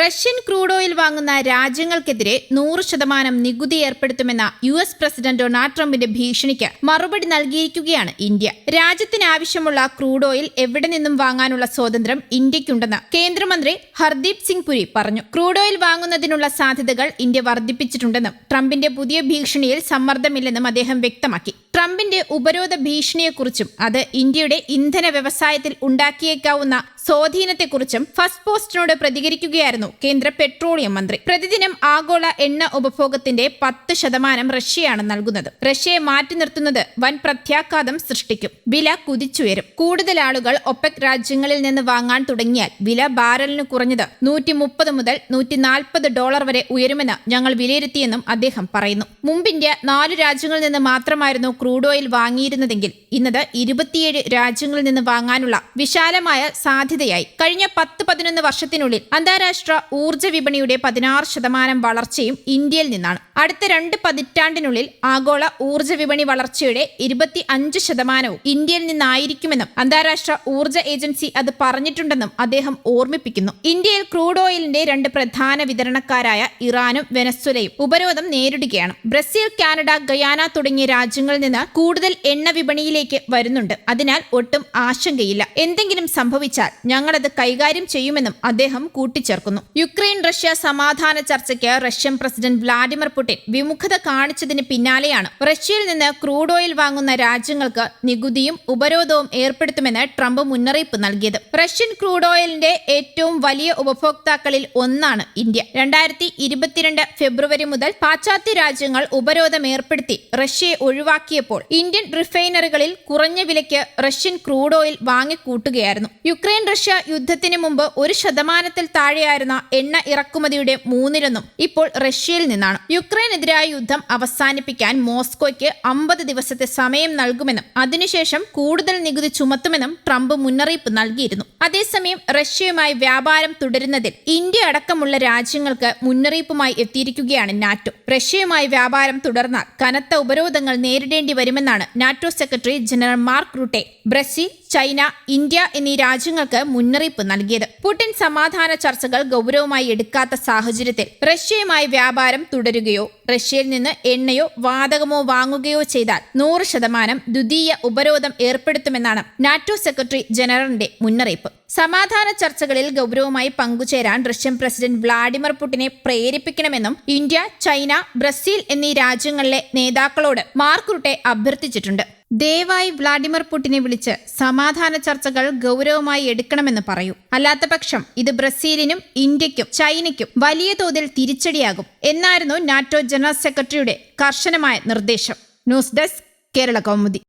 Russian crude oil വാങ്ങുന്ന രാജ്യങ്ങൾക്കെതിരെ നൂറ് ശതമാനം നികുതി ഏർപ്പെടുത്തുമെന്ന യു എസ് പ്രസിഡന്റ് ഡൊണാൾഡ് ട്രംപിന്റെ ഭീഷണിക്ക് മറുപടി നൽകിയിരിക്കുകയാണ് ഇന്ത്യ. രാജ്യത്തിന് ആവശ്യമുള്ള ക്രൂഡ് ഓയിൽ എവിടെ നിന്നും വാങ്ങാനുള്ള സ്വാതന്ത്ര്യം ഇന്ത്യക്കുണ്ടെന്ന് കേന്ദ്രമന്ത്രി ഹർദീപ് സിംഗ് പുരി പറഞ്ഞു. ക്രൂഡ് ഓയിൽ വാങ്ങുന്നതിനുള്ള സാധ്യതകൾ ഇന്ത്യ വർദ്ധിപ്പിച്ചിട്ടുണ്ടെന്നും ട്രംപിന്റെ പുതിയ ഭീഷണിയിൽ സമ്മർദ്ദമില്ലെന്നും അദ്ദേഹം വ്യക്തമാക്കി. ട്രംപിന്റെ ഉപരോധ ഭീഷണിയെക്കുറിച്ചും അത് ഇന്ത്യയുടെ ഇന്ധന വ്യവസായത്തിൽ ഉണ്ടാക്കിയേക്കാവുന്ന സ്വാധീനത്തെക്കുറിച്ചും ഫസ്റ്റ് പോസ്റ്റിനോട് പ്രതികരിക്കുകയായിരുന്നു കേന്ദ്ര പെട്രോളിയം മന്ത്രി. പ്രതിദിനം ആഗോള എണ്ണ ഉപഭോഗത്തിന്റെ പത്ത് ശതമാനം റഷ്യയാണ് നൽകുന്നത്. റഷ്യയെ മാറ്റി നിർത്തുന്നത് വൻ പ്രത്യാഘാതം സൃഷ്ടിക്കും. വില കുതിച്ചുയരും. കൂടുതൽ ആളുകൾ ഒപെക് രാജ്യങ്ങളിൽ നിന്ന് വാങ്ങാൻ തുടങ്ങിയാൽ വില ബാരലിന് കുറഞ്ഞത് നൂറ്റി മുപ്പത് മുതൽ നൂറ്റി നാൽപ്പത് ഡോളർ വരെ ഉയരുമെന്ന് ഞങ്ങൾ വിലയിരുത്തിയെന്നും അദ്ദേഹം പറയുന്നു. മുമ്പ് ഇന്ത്യ നാല് രാജ്യങ്ങളിൽ നിന്ന് മാത്രമായിരുന്നു ക്രൂഡ് ഓയിൽ വാങ്ങിയിരുന്നതെങ്കിൽ ഇന്നത് ഇരുപത്തിയേഴ് രാജ്യങ്ങളിൽ നിന്ന് വാങ്ങാനുള്ള വിശാലമായ സാധ്യതയായി കഴിഞ്ഞ പത്ത് പതിനൊന്ന് വർഷത്തിനുള്ളിൽ അന്താരാഷ്ട്ര ഊർജ വിപണിയുടെ പതിനാറ് ശതമാനം വളർച്ചയും ഇന്ത്യയിൽ നിന്നാണ്. അടുത്ത രണ്ട് പതിറ്റാണ്ടിനുള്ളിൽ ആഗോള ഊർജ വിപണി വളർച്ചയുടെ ഇരുപത്തി അഞ്ച് ശതമാനവും ഇന്ത്യയിൽ നിന്നായിരിക്കുമെന്നും അന്താരാഷ്ട്ര ഊർജ ഏജൻസി അത് പറഞ്ഞിട്ടുണ്ടെന്നും അദ്ദേഹം ഓർമ്മിപ്പിക്കുന്നു. ഇന്ത്യയിൽ ക്രൂഡ് ഓയിലിന്റെ രണ്ട് പ്രധാന വിതരണക്കാരായ ഇറാനും വെനസ്വലയും ഉപരോധം നേരിടുകയാണ്. ബ്രസീൽ കാനഡ ഗയാന തുടങ്ങിയ രാജ്യങ്ങളിൽ നിന്ന് കൂടുതൽ എണ്ണ വിപണിയിലേക്ക് വരുന്നുണ്ട്. അതിനാൽ ഒട്ടും ആശങ്കയില്ല. എന്തെങ്കിലും സംഭവിച്ചാൽ ഞങ്ങളത് കൈകാര്യം ചെയ്യുമെന്നും അദ്ദേഹം കൂട്ടിച്ചേർക്കുന്നു. യുക്രൈൻ റഷ്യ സമാധാന ചർച്ചയ്ക്ക് റഷ്യൻ പ്രസിഡന്റ് വ്ളാഡിമിർ പുടിൻ വിമുഖത കാണിച്ചതിന് പിന്നാലെയാണ് റഷ്യയിൽ നിന്ന് ക്രൂഡ് ഓയിൽ വാങ്ങുന്ന രാജ്യങ്ങൾക്ക് നികുതിയും ഉപരോധവും ഏർപ്പെടുത്തുമെന്ന് ട്രംപ് മുന്നറിയിപ്പ് നൽകിയത്. റഷ്യൻ ക്രൂഡ് ഓയിലിന്റെ ഏറ്റവും വലിയ ഉപഭോക്താക്കളിൽ ഒന്നാണ് ഇന്ത്യ. രണ്ടായിരത്തി ഇരുപത്തിരണ്ട് ഫെബ്രുവരി മുതൽ പാശ്ചാത്യ രാജ്യങ്ങൾ ഉപരോധം ഏർപ്പെടുത്തി റഷ്യയെ ഒഴിവാക്കിയപ്പോൾ ഇന്ത്യൻ റിഫൈനറികളിൽ കുറഞ്ഞ വിലയ്ക്ക് റഷ്യൻ ക്രൂഡ് ഓയിൽ വാങ്ങിക്കൂട്ടുകയായിരുന്നു. യുക്രൈൻ റഷ്യ യുദ്ധത്തിന് മുമ്പ് ഒരു ശതമാനത്തിൽ താഴെയായിരുന്ന എണ്ണ ഇറക്കുമതിയുടെ മൂന്നിലൊന്നും ഇപ്പോൾ റഷ്യയിൽ നിന്നാണ്. യുക്രൈനെതിരായ യുദ്ധം അവസാനിപ്പിക്കാൻ മോസ്കോയ്ക്ക് അമ്പത് ദിവസത്തെ സമയം നൽകുമെന്നും അതിനുശേഷം കൂടുതൽ നികുതി ചുമത്തുമെന്നും ട്രംപ് മുന്നറിയിപ്പ് നൽകിയിരുന്നു. അതേസമയം റഷ്യയുമായി വ്യാപാരം തുടരുന്നതിൽ ഇന്ത്യ അടക്കമുള്ള രാജ്യങ്ങൾക്ക് മുന്നറിയിപ്പുമായി എത്തിയിരിക്കുകയാണ് നാറ്റോ. റഷ്യയുമായി വ്യാപാരം തുടർന്നാൽ കനത്ത ഉപരോധങ്ങൾ നേരിടേണ്ടി വരുമെന്നാണ് NATO secretary general Mark Rutte. Brazil China India എന്നീ രാജ്യങ്ങൾക്ക് മുന്നറിയിപ്പ് നൽകിയത്. പുടിൻ സമാധാന ചർച്ചകൾ ഗൗരവമായി എടുക്കാത്ത സാഹചര്യത്തിൽ റഷ്യയുമായി വ്യാപാരം തുടരുകയോ റഷ്യയിൽ നിന്ന് എണ്ണയോ വാതകമോ വാങ്ങുകയോ ചെയ്താൽ നൂറ് ശതമാനം ദ്വിതീയ ഉപരോധം ഏർപ്പെടുത്തുമെന്നാണ് നാറ്റോ സെക്രട്ടറി ജനറലിന്റെ മുന്നറിയിപ്പ്. സമാധാന ചർച്ചകളിൽ ഗൗരവമായി പങ്കുചേരാൻ റഷ്യൻ പ്രസിഡന്റ് വ്ളാഡിമിർ പുടിനെ പ്രേരിപ്പിക്കണമെന്നും ഇന്ത്യ ചൈന ബ്രസീൽ എന്നീ രാജ്യങ്ങളിലെ നേതാക്കളോട് മാർക്ക് റുട്ടെ അഭ്യർത്ഥിച്ചിട്ടുണ്ട്. ദയവായി വ്ളാഡിമിർ പുടിനെ വിളിച്ച് സമാധാന ചർച്ചകൾ ഗൗരവമായി എടുക്കണമെന്ന് പറയൂ. അല്ലാത്ത പക്ഷം ഇത് ബ്രസീലിനും ഇന്ത്യക്കും ചൈനയ്ക്കും വലിയ തോതിൽ തിരിച്ചടിയാകും എന്നായിരുന്നു നാറ്റോ ജനറൽ സെക്രട്ടറിയുടെ കർശനമായ നിർദ്ദേശം. News desk Kerala Kaumudi.